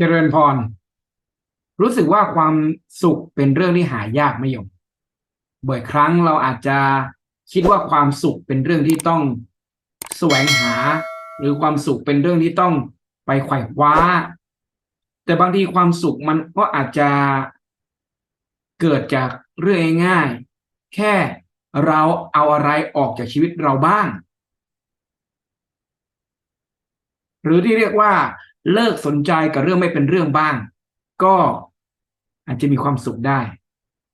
เจริญพร รู้สึกว่าความสุขเป็นเรื่องที่หายากไม่ยมบ่อยครั้งเราอาจจะคิดว่าความสุขเป็นเรื่องที่ต้องแสวงหา หรือความสุขเป็นเรื่องที่ต้องไปไขว่คว้า แต่บางทีความสุขมันก็อาจจะเกิดจากเรื่องง่ายๆ แค่เราเอาอะไรออกจากชีวิตเราบ้าง หรือที่เรียกว่า เลิกสนใจกับเรื่องไม่เป็นเรื่องบ้าง ก็อาจจะมีความสุขได้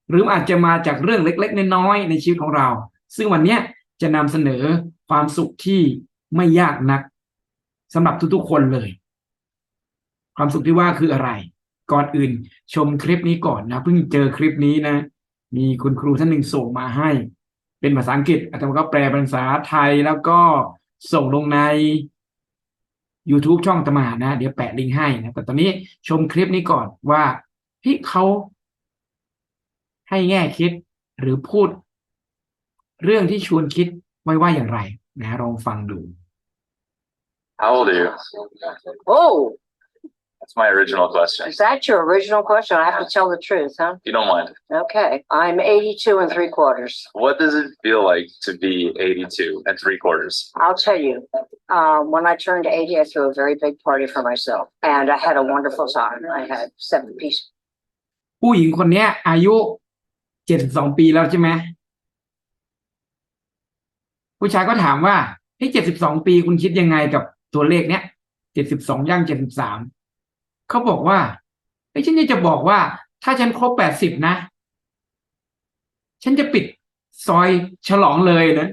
หรืออาจจะมาจากเรื่องเล็ก ๆ น้อยๆในชีวิตของเรา ซึ่งวันนี้จะนำเสนอความสุขที่ไม่ยากนักสำหรับทุกๆคนเลย ความสุขที่ว่าคืออะไร ก่อนอื่นชมคลิปนี้ก่อนนะเพิ่งเจอคลิปนี้นะ มีคุณครูท่านหนึ่งส่งมาให้ เป็นภาษาอังกฤษอาจารย์ก็แปลเป็นภาษาไทยแล้วก็ส่งลงใน YouTube ช่องตมานะ เดี๋ยวแปะลิงก์ให้นะ แต่ตอนนี้ชมคลิปนี้ก่อนว่าพี่เขาให้แง่คิดหรือพูด เรื่องที่ชวนคิดไว้ว่าอย่างไร นะลองฟังดู How old are you? Oh, That's my original question. is that your original question? I have to tell the truth, huh? You don't mind. Okay, I'm eighty-two and three quarters. What does it feel like to be 82 and three quarters? I'll tell you, um, when I turned eighty, I threw a very big party for myself and I had a wonderful time. I had seven piece. ผู้หญิงคนเนี้ย อายุเจ็ดสิบสองปีแล้วใช่ไหมผู้ชายก็ถามว่าเฮ้ยเจ็ดสิบสองปีคุณคิดยังไงกับตัวเลขเนี้ยเจ็ดสิบสองย่างเจ็ดสิบสามเขาบอกว่าเฮ้ยฉันจะบอกว่า ถ้าฉันครบแปดสิบนะ ฉันจะปิดซอยฉลองเลยนะ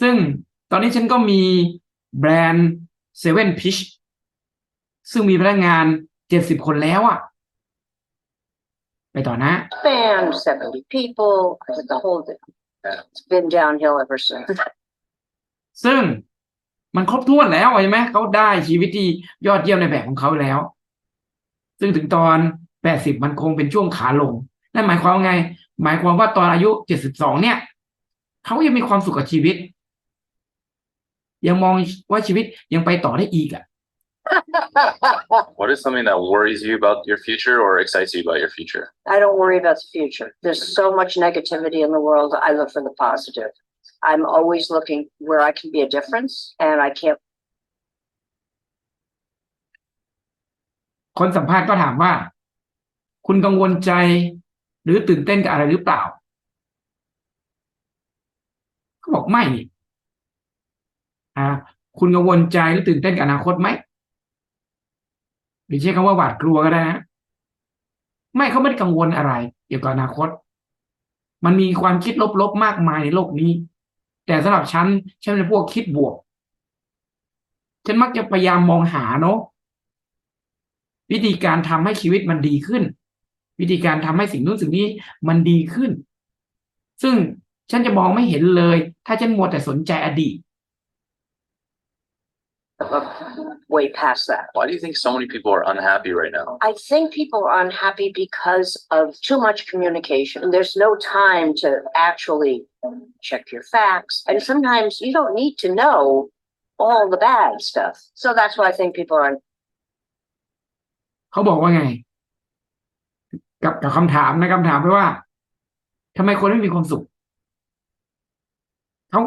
ซึ่ง ตอนนี้ฉันก็มีแบรนด์เซเว่นพิชซึ่งมีพนักงานเจ็ดสิบคนแล้วอะไปต่อนะ Band, seventy people, I did the whole thing. It's been downhill ever since. ซึ่งมันครบถ้วนแล้วใช่ไหมเขาได้ชีวิตที่ยอดเยี่ยมในแบบของเขาแล้ว ซึ่งถึงตอนแปดสิบมันคงเป็นช่วงขาลงนั่นหมายความว่าไง หมายความว่าตอนอายุเจ็ดสิบสองเนี่ย เขายังมีความสุขกับชีวิต ยังมองว่าชีวิตยังไปต่อได้อีกอะ What is something that worries you about your future or excites you about your future? I don't worry about the future. There's so much negativity in the world. I look for the positive. I'm always looking where I can be a difference and I can't คนสัมภาษณ์ก็ถามว่า คุณกังวลใจหรือตื่นเต้นกับอะไรหรือเปล่าเขาบอกไม่นี่ อ่าคุณกังวลใจหรือตื่นเต้นกับอนาคตไหมหรือใช้คำว่าหวาดกลัวก็ได้นะไม่เขาไม่ได้กังวลอะไร เกี่ยวกับอนาคต มันมีความคิดลบๆมากมายในโลกนี้ แต่สำหรับฉันฉันเป็นพวกคิดบวก ฉันมักจะพยายามมองหาเนาะวิธีการทำให้ชีวิตมันดีขึ้น วิธีการทำให้สิ่งนู้นสิ่งนี้มันดีขึ้น ซึ่งฉันจะมองไม่เห็นเลย ถ้าฉันมัวแต่สนใจอดีต way past that. Why do you think so many people are unhappy right now? I think people are unhappy because of too much communication. There's no time to actually check your facts. And sometimes you don't need to know all the bad stuff. So that's why I think people are เขาบอกว่าไง กับกับคำถามนะคำถามไปว่าทำไมคนไม่มีความสุขเขา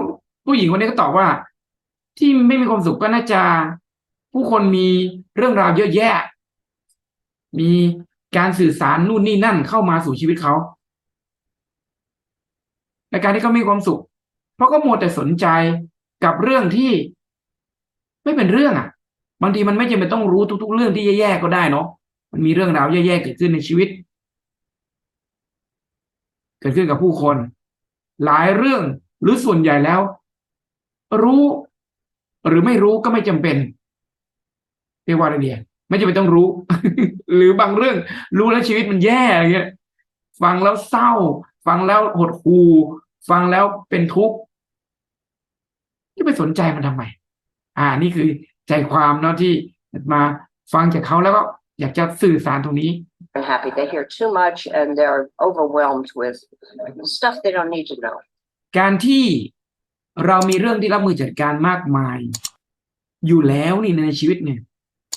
ผู้หญิงคนนี้ก็ตอบว่า ที่ไม่มีความสุขก็น่าจะ ผู้คนมีเรื่องราวเยอะแยะ มีการสื่อสารนู่นนี่นั่นเข้ามาสู่ชีวิตเขาและการที่เขามีความสุข เพราะก็มัวแต่สนใจกับเรื่องที่ ไม่เป็นเรื่องอะ บางทีมันไม่จำเป็นต้องรู้ทุก ๆ เรื่องที่แย่ๆก็ได้เนาะมันมีเรื่องราวแย่ๆเกิดขึ้นในชีวิต เกิดขึ้นกับผู้คน หลายเรื่องหรือส่วนใหญ่แล้ว รู้ หรือไม่รู้ก็ไม่จำเป็นเรียกว่าอะไรเนี่ยไม่จำเป็นต้องรู้ หรือบางเรื่อง รู้แล้วชีวิตมันแย่อะไรเงี้ย ฟังแล้วเศร้า ฟังแล้วหดหู่ฟังแล้วเป็นทุกข์จะไปสนใจมันทำไม อ่า นี่คือใจความเนาะที่มาฟังจากเขาแล้วก็อยากจะสื่อสารตรงนี้ unhappy. They hear too much and they're overwhelmed with stuff they don't need to know. การที่ เรามีเรื่องที่รับมือจัดการมากมาย อยู่แล้วนี่ในชีวิตเนี่ย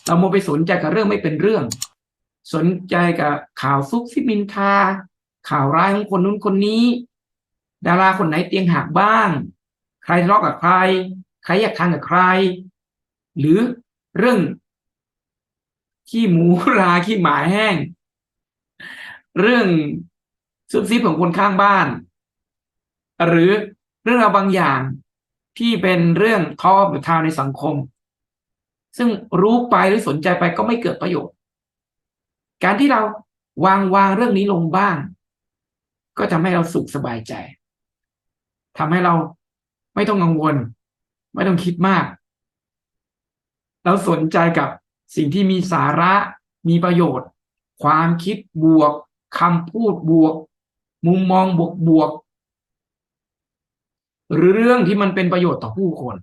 เราโมไปสนใจกับเรื่องไม่เป็นเรื่อง สนใจกับข่าวซุกซิบนินทา ข่าวร้ายของคนนู้นคนนี้ ดาราคนไหนเตียงหักบ้าง ใครทะเลาะกับใคร ใครอยากทางกับใคร หรือเรื่องขี้หมูราขี้หมาแห้ง เรื่องซุบซิบของคนข้างบ้าน หรือ เรื่องราวบางอย่างที่เป็นเรื่องท้อหรือทาวในสังคม ซึ่งรู้ไปหรือสนใจไปก็ไม่เกิดประโยชน์ การที่เราวางวางเรื่องนี้ลงบ้าง ก็ทำให้เราสุขสบายใจทำให้เราไม่ต้องกังวล ไม่ต้องคิดมาก เราสนใจกับสิ่งที่มีสาระมีประโยชน์ ความคิดบวกคำพูดบวก มุมมองบวกบวก หรือเรื่องที่มันเป็นประโยชน์ต่อผู้คน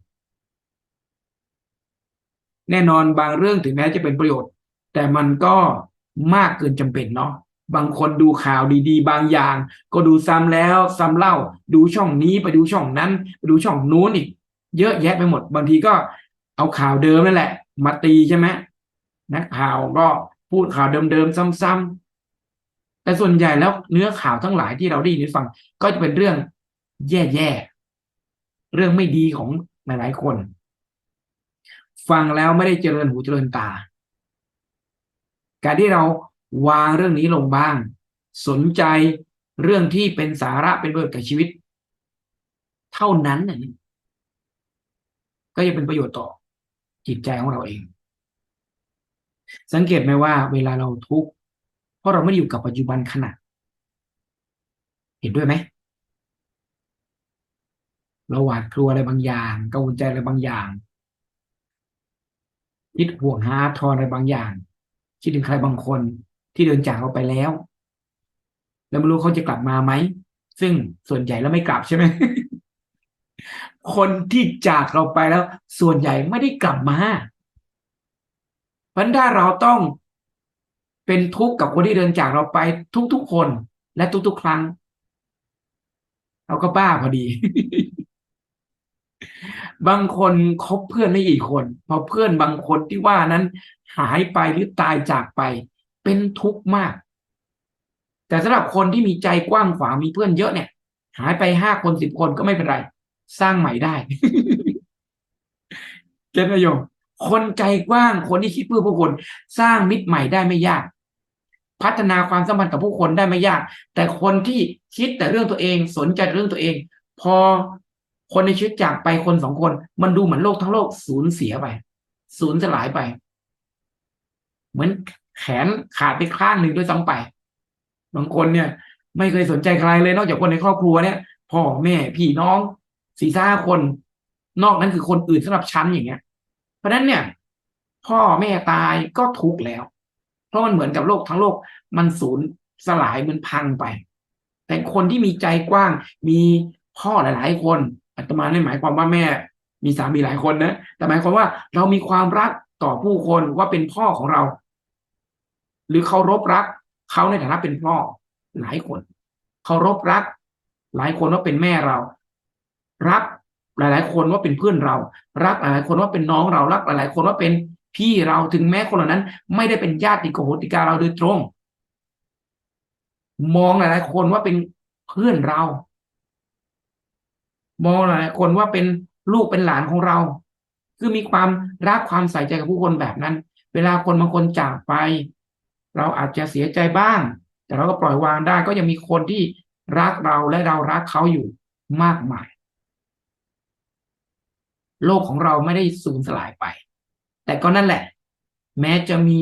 แน่นอนบางเรื่องถึงแม้จะเป็นประโยชน์ แต่มันก็มากเกินจำเป็นเนาะบางคนดูข่าวดีๆ บางอย่าง ก็ดูซ้ำแล้วซ้ำเล่า ดูช่องนี้ไปดูช่องนั้นไปดูช่องนู้นอีก เยอะแยะไปหมด บางทีก็เอาข่าวเดิมนั่นแหละ มาตีใช่ไหมนักข่าวก็พูดข่าวเดิมๆซ้ำๆแต่ส่วนใหญ่แล้วเนื้อข่าวทั้งหลายที่เราได้ยินได้ฟัง ก็จะเป็นเรื่องแย่ๆ เรื่องไม่ดีของหลายๆคน ฟังแล้วไม่ได้เจริญหูเจริญตา การที่เราวางเรื่องนี้ลงบ้าง สนใจเรื่องที่เป็นสาระเป็นประโยชน์กับชีวิต เท่านั้นน่ะนี่ก็จะเป็นประโยชน์ต่อจิตใจของเราเอง สังเกตไหมว่า เวลาเราทุกข์เพราะเราไม่ได้อยู่กับปัจจุบันขณะเห็นด้วยไหม เราหวาดกลัวอะไรบางอย่างกังวลใจอะไรบางอย่างคิดห่วงหาทอนอะไรบางอย่าง คิดถึงใครบางคนที่เดินจากเราไปแล้ว แล้วไม่รู้เขาจะกลับมาไหมซึ่งส่วนใหญ่แล้วไม่กลับใช่ไหมคนที่จากเราไปแล้ว ส่วนใหญ่ไม่ได้กลับมาเพราะฉะนั้นถ้าเราต้องเป็นทุกข์กับคนที่เดินจากเราไปทุกๆคนและทุกๆครั้ง เราก็บ้าพอดี บางคนคบเพื่อนไม่กี่คนพอเพื่อนบางคนที่ว่านั้นหายไปหรือตายจากไป เป็นทุกข์มาก แต่สำหรับคนที่มีใจกว้างขวางมีเพื่อนเยอะเนี่ย หายไปห้าคนสิบคนก็ไม่เป็นไร สร้างใหม่ได้เก็ตประโยชน์คนใจกว้างคนที่คิดเพื่อผู้คน สร้างมิตรใหม่ได้ไม่ยาก พัฒนาความสัมพันธ์กับผู้คนได้ไม่ยาก แต่คนที่คิดแต่เรื่องตัวเองสนใจเรื่องตัวเอง พอ คนในชีวิตจากไปคนสองคน มันดูเหมือนโลกทั้งโลกสูญเสียไป สูญสลายไป เหมือนแขนขาดไปข้างหนึ่งด้วยซ้ำไป บางคนเนี่ย ไม่เคยสนใจใครเลยนอกจากคนในครอบครัวเนี่ยพ่อแม่พี่น้องสี่ห้าคน นอกนั้นคือคนอื่นสำหรับฉันอย่างเงี้ย เพราะฉะนั้นเนี่ย พ่อแม่ตายก็ทุกข์แล้ว เพราะมันเหมือนกับโลกทั้งโลก มันสูญสลายมันพังไป แต่คนที่มีใจกว้างมีพ่อหลาย ๆ คน อาตมาไม่หมายความว่าแม่มีสามีหลายคนนะแต่หมายความว่าเรามีความรักต่อผู้คนว่าเป็นพ่อของเรา หรือเคารพรักเขาในฐานะเป็นพ่อหลายคนเคารพรัก หลายคนว่าเป็นแม่เรา รักหลาย ๆ คนว่าเป็นเพื่อนเรา รักหลายคนว่าเป็นน้องเรารักหลาย ๆ คนว่าเป็นพี่เราถึงแม้คนเหล่านั้น ไม่ได้เป็นญาติโกโหติกาเราโดยตรง มองหลาย ๆ คนว่าเป็นเพื่อนเรา มองหลายๆคนว่าเป็นลูกเป็นหลานของเรา คือมีความรักความใส่ใจกับผู้คนแบบนั้น เวลาคนบางคนจากไป เราอาจจะเสียใจบ้าง แต่เราก็ปล่อยวางได้ก็ยังมีคนที่รักเราและเรารักเขาอยู่มากมาย โลกของเราไม่ได้สูญสลายไป แต่ก็นั่นแหละ แม้จะมี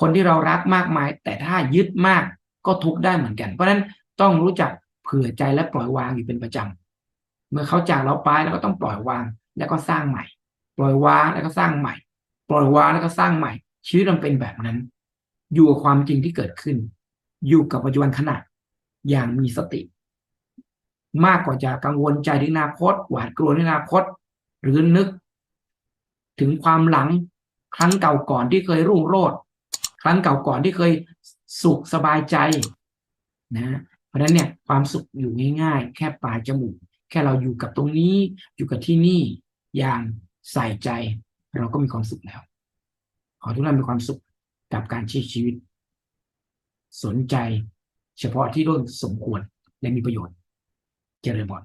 คนที่เรารักมากมาย แต่ถ้ายึดมากก็ทุกข์ได้เหมือนกัน เพราะฉะนั้นต้องรู้จักเผื่อใจและปล่อยวางอยู่เป็นประจำ เมื่อเขาจากเราไปเราก็ต้องปล่อยวางแล้วก็สร้างใหม่ ปล่อยวางแล้วก็สร้างใหม่ ปล่อยวางแล้วก็สร้างใหม่ ชีวิตมันเป็นแบบนั้น อยู่กับความจริงที่เกิดขึ้น อยู่กับปัจจุบันขณะอย่างมีสติ มากกว่าจะกังวลใจถึงอนาคต หวาดกลัวในอนาคต หรือนึก ถึงความหลังครั้งเก่าก่อนที่เคยรุ่งโรจน์ครั้งเก่าก่อนที่เคยสุขสบายใจนะ เพราะฉะนั้นเนี่ยความสุขอยู่ง่ายๆ แค่ปลายจมูก แค่เราอยู่กับตรงนี้ อยู่กับที่นี่อย่างใส่ใจ เราก็มีความสุขแล้ว ขอทุกท่านมีความสุขกับการใช้ชีวิต สนใจ เฉพาะที่เรื่องสมควรและมีประโยชน์ เจริญพร